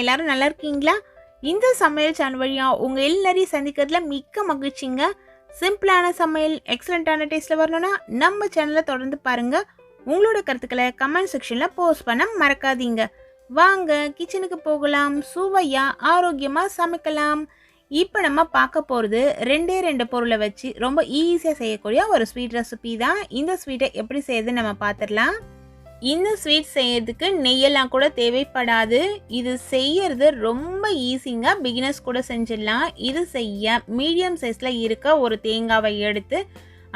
எல்லாரும் நல்லா இருக்கீங்களா? இந்த சமையல் சேனல் வழியாக உங்கள் எல்லாரையும் சந்திக்கிறதுல மிக்க மகிழ்ச்சிங்க. சிம்பிளான சமையல் எக்ஸலண்ட்டான டேஸ்ட்டில் வரணும்னா நம்ம சேனலை தொடர்ந்து பாருங்கள் உங்களோட கருத்துக்களை கமெண்ட் செக்ஷனில் போஸ்ட் பண்ண மறக்காதீங்க. வாங்க கிச்சனுக்கு போகலாம் சுவையாக ஆரோக்கியமாக சமைக்கலாம். இப்போ நம்ம பார்க்க போகிறது ரெண்டே ரெண்டு பொருளை வச்சு ரொம்ப ஈஸியாக செய்யக்கூடிய ஒரு ஸ்வீட் ரெசிபி தான். இந்த ஸ்வீட்டை எப்படி செய்யுதுன்னு நம்ம பார்த்துடலாம். இந்த ஸ்வீட் செய்யறதுக்கு நெய்யெல்லாம் கூட தேவைப்படாது. இது செய்யறது ரொம்ப ஈஸிங்க பிகினர்ஸ் கூட செஞ்சிடலாம். இது செய்ய மீடியம் சைஸில் இருக்க ஒரு தேங்காவை எடுத்து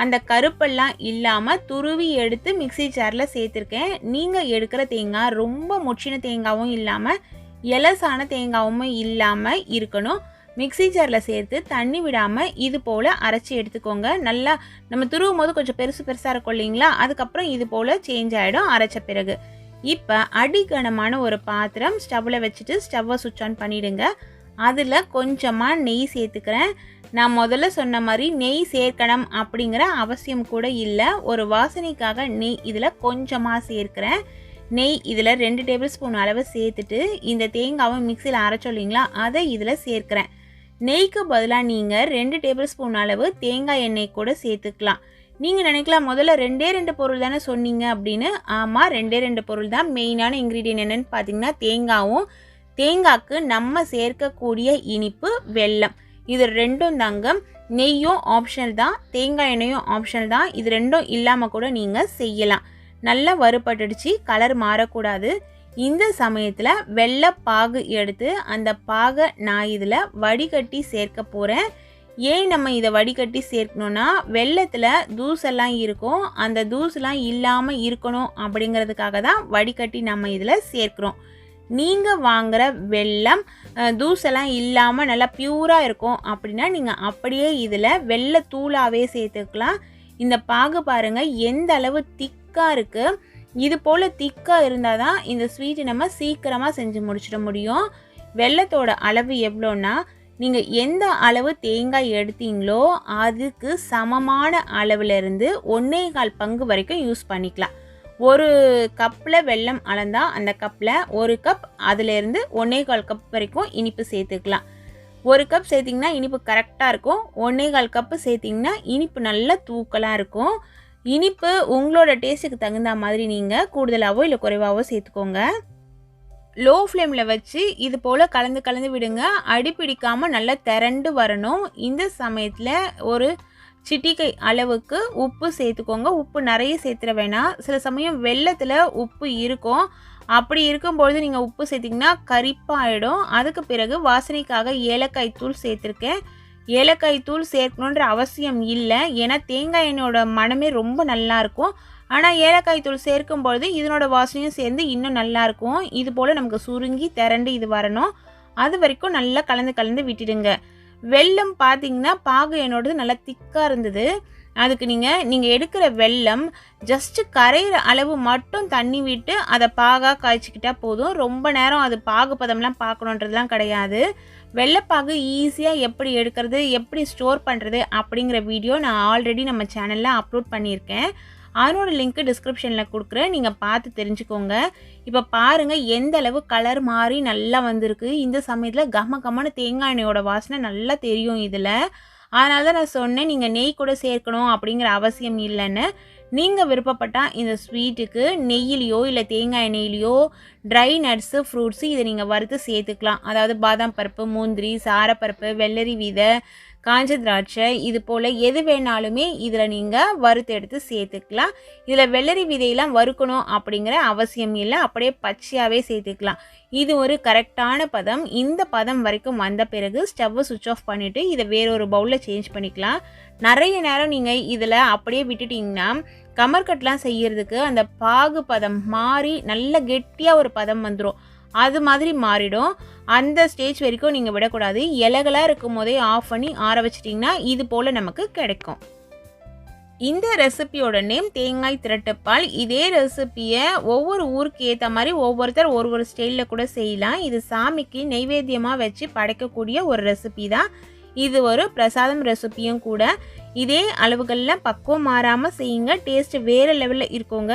அந்த கருப்பெல்லாம் இல்லாமல் துருவி எடுத்து மிக்சி ஜாரில் சேர்த்துருக்கேன். நீங்கள் எடுக்கிற தேங்காய் ரொம்ப முற்றின தேங்காவும் இல்லாமல் எலசான தேங்காவும் இல்லாமல் இருக்கணும். மிக்சி ஜாரில் சேர்த்து தண்ணி விடாமல் இது போல் அரைச்சி எடுத்துக்கோங்க. நல்லா நம்ம துருவும் போது கொஞ்சம் பெருசு பெருசாக இருக்கும் இல்லைங்களா? அதுக்கப்புறம் இது போல் சேஞ்ச் ஆகிடும் அரைச்ச பிறகு. இப்போ அடிகனமான ஒரு பாத்திரம் ஸ்டவ்வில் வச்சுட்டு ஸ்டவ்வை சுவிட்ச் ஆன் பண்ணிவிடுங்க அதில் கொஞ்சமாக நெய் சேர்த்துக்கிறேன். நான் முதல்ல சொன்ன மாதிரி நெய் சேர்க்கணும் அப்படிங்கிற அவசியம் கூட இல்லை. ஒரு வாசனைக்காக நெய் இதில் கொஞ்சமாக சேர்க்கிறேன். நெய் இதில் ரெண்டு டேபிள் ஸ்பூன் அளவு சேர்த்துட்டு இந்த தேங்காவை மிக்சியில் அரைச்சோம் இல்லைங்களா? அதை இதில் சேர்க்குறேன். நெய்க்கு பதிலாக நீங்கள் ரெண்டு டேபிள் ஸ்பூன் அளவு தேங்காய் எண்ணெய் கூட சேர்த்துக்கலாம். நீங்கள் நினைக்கலாம் முதல்ல ரெண்டே ரெண்டு பொருள் தானே சொன்னீங்க அப்படின்னு. ஆமாம் ரெண்டே ரெண்டு பொருள் தான் மெயினான இன்க்ரீடியன்ட் என்னென்னு பார்த்தீங்கன்னா தேங்காவும் தேங்காய்க்கு நம்ம சேர்க்கக்கூடிய இனிப்பு வெல்லம். இது ரெண்டும் தாங்க நெய்யும் ஆப்ஷனல் தான் தேங்காய் எண்ணெயும் ஆப்ஷனல் தான். இது ரெண்டும் இல்லாமல் கூட நீங்கள் செய்யலாம். நல்லா வறுபட்டுடுச்சு கலர் மாறக்கூடாது. இந்த சமயத்தில் வெள்ளை பாகு எடுத்து அந்த பாகை நான் இதில் வடிகட்டி சேர்க்க போகிறேன் ஏன் நம்ம இதை வடிகட்டி சேர்க்கணுன்னா வெள்ளத்தில் தூசெல்லாம் இருக்கும். அந்த தூசெல்லாம் இல்லாமல் இருக்கணும் அப்படிங்கிறதுக்காக தான் வடிகட்டி நம்ம இதில் சேர்க்குறோம். நீங்கள் வாங்குகிற வெள்ளம் தூசெல்லாம் இல்லாமல் நல்லா பியூராக இருக்கும் அப்படின்னா நீங்கள் அப்படியே இதில் வெள்ளை தூளாகவே சேர்த்துக்கலாம். இந்த பாகு பாருங்கள் எந்த அளவு திக்காக இருக்குது இது போல் திக்காக இருந்தால் தான் இந்த ஸ்வீட்டு நம்ம சீக்கிரமாக செஞ்சு முடிச்சிட முடியும். வெள்ளத்தோட அளவு எவ்வளோன்னா நீங்கள் எந்த அளவு தேங்காய் எடுத்தீங்களோ அதுக்கு சமமான அளவுலேருந்து ஒன்றே கால் பங்கு வரைக்கும் யூஸ் பண்ணிக்கலாம். ஒரு கப்பில் வெள்ளம் அளந்தால் அந்த கப்பில் ஒரு கப் அதுலேருந்து ஒன்றே கால் கப் வரைக்கும் இனிப்பு சேர்த்துக்கலாம். ஒரு கப் சேர்த்திங்கன்னா இனிப்பு கரெக்டாக இருக்கும். ஒன்றே கால் கப்பு சேர்த்திங்கன்னா இனிப்பு நல்லா தூக்கலாக இருக்கும். இனிப்பு உங்களோட டேஸ்ட்டுக்கு தகுந்த மாதிரி நீங்கள் கூடுதலாகவோ இல்லை குறைவாகவோ சேர்த்துக்கோங்க. லோ ஃப்ளேமில் வச்சு இது போல் கலந்து கலந்து விடுங்க. அடி பிடிக்காமல் நல்லா திரண்டு வரணும். இந்த சமயத்தில் ஒரு சிட்டிக்கை அளவுக்கு உப்பு சேர்த்துக்கோங்க. உப்பு நிறைய சேர்த்துட வேணாம். சில சமயம் வெள்ளத்தில் உப்பு இருக்கும். அப்படி இருக்கும்பொழுது நீங்கள் உப்பு சேர்த்திங்கன்னா கரிப்பாயிடும். அதுக்கு பிறகு வாசனைக்காக ஏலக்காய் தூள் சேர்த்துருக்கேன். ஏலக்காய் தூள் சேர்க்கணுன்ற அவசியம் இல்லை. ஏன்னா தேங்காய் எண்ணெயோட மனமே ரொம்ப நல்லாயிருக்கும் ஆனால் ஏலக்காய் தூள் சேர்க்கும் பொழுது இதனோட வாசனையும் சேர்ந்து இன்னும் நல்லாயிருக்கும் இது போல் நமக்கு சுருங்கி திரண்டு இது வரணும். அது வரைக்கும் நல்லா கலந்து கலந்து விட்டுடுங்க. வெல்லம் பார்த்தீங்கன்னா பாகு என்னோடது நல்லா திக்காக இருந்தது. அதுக்கு நீங்கள் நீங்கள் எடுக்கிற வெள்ளம் ஜஸ்ட்டு கரையிற அளவு மட்டும் தண்ணி விட்டு அதை பாகாக காய்ச்சிக்கிட்டால் போதும். ரொம்ப நேரம் அது பாகு பதம்லாம் பார்க்கணுன்றதுலாம் கிடையாது. வெள்ளைப்பாகு ஈஸியாக எப்படி எடுக்கிறது எப்படி ஸ்டோர் பண்ணுறது அப்படிங்கிற வீடியோ நான் ஆல்ரெடி நம்ம சேனலில் அப்லோட் பண்ணியிருக்கேன். அதனோட லிங்க்கு டிஸ்கிரிப்ஷனில் கொடுக்குறேன். நீங்கள் பார்த்து தெரிஞ்சுக்கோங்க. இப்போ பாருங்கள் எந்த அளவு கலர் மாறி நல்லா வந்திருக்கு. இந்த சமயத்தில் கம கமன தேங்காய் எண்ணெயோட வாசனை நல்லா தெரியும் இதில். அதனால தான் நான் சொன்னேன் நீங்கள் நெய் கூட சேர்க்கணும் அப்படிங்கிற அவசியம் இல்லைன்னு. நீங்கள் விருப்பப்பட்டால் இந்த ஸ்வீட்டுக்கு நெய்யிலையோ இல்லை தேங்காய் எண்ணெயிலையோ ட்ரை நட்ஸு ஃப்ரூட்ஸு இதை நீங்கள் வறுத்து சேர்த்துக்கலாம். அதாவது பாதாம் பருப்பு முந்திரி சாரப்பருப்பு வெள்ளரி விதை காஞ்ச திராட்சை இது போல் எது வேணாலுமே இதில் நீங்கள் வறுத்து எடுத்து சேர்த்துக்கலாம். இதில் வெள்ளரி விதையெல்லாம் வறுக்கணும் அப்படிங்கிற அவசியம் இல்லை. அப்படியே பச்சையாகவே சேர்த்துக்கலாம். இது ஒரு கரெக்டான பதம். இந்த பதம் வரைக்கும் வந்த பிறகு ஸ்டவ்வை சுவிட்ச் ஆஃப் பண்ணிவிட்டு இதை வேறொரு பவுலில் சேஞ்ச் பண்ணிக்கலாம். நிறைய நேரம் நீங்கள் இதில் அப்படியே விட்டுட்டிங்கன்னா கமர்கட்லாம் செய்கிறதுக்கு அந்த பாகு பதம் மாறி நல்ல கெட்டியாக ஒரு பதம் வந்துடும் அது மாதிரி மாறிடும். அந்த ஸ்டேஜ் வரைக்கும் நீங்கள் விடக்கூடாது. இலைகளாக இருக்கும் போதே ஆஃப் பண்ணி ஆற வச்சிட்டிங்கன்னா இது போல் நமக்கு கிடைக்கும். இந்த ரெசிபியோட நேம் தேங்காய் திரட்டுப்பால். இதே ரெசிப்பியை ஒவ்வொரு ஊருக்கு ஏற்ற மாதிரி ஒவ்வொருத்தர் ஒரு ஒரு ஸ்டைலில் கூட செய்யலாம். இது சாமிக்கு நெய்வேத்தியமாக வச்சு படைக்கக்கூடிய ஒரு ரெசிபி தான். இது ஒரு பிரசாதம் ரெசிப்பியும் கூட. இதே அளவுகளில் பக்குவம் மாறாமல் செய்யுங்க. டேஸ்ட் வேறு லெவலில் இருக்கோங்க.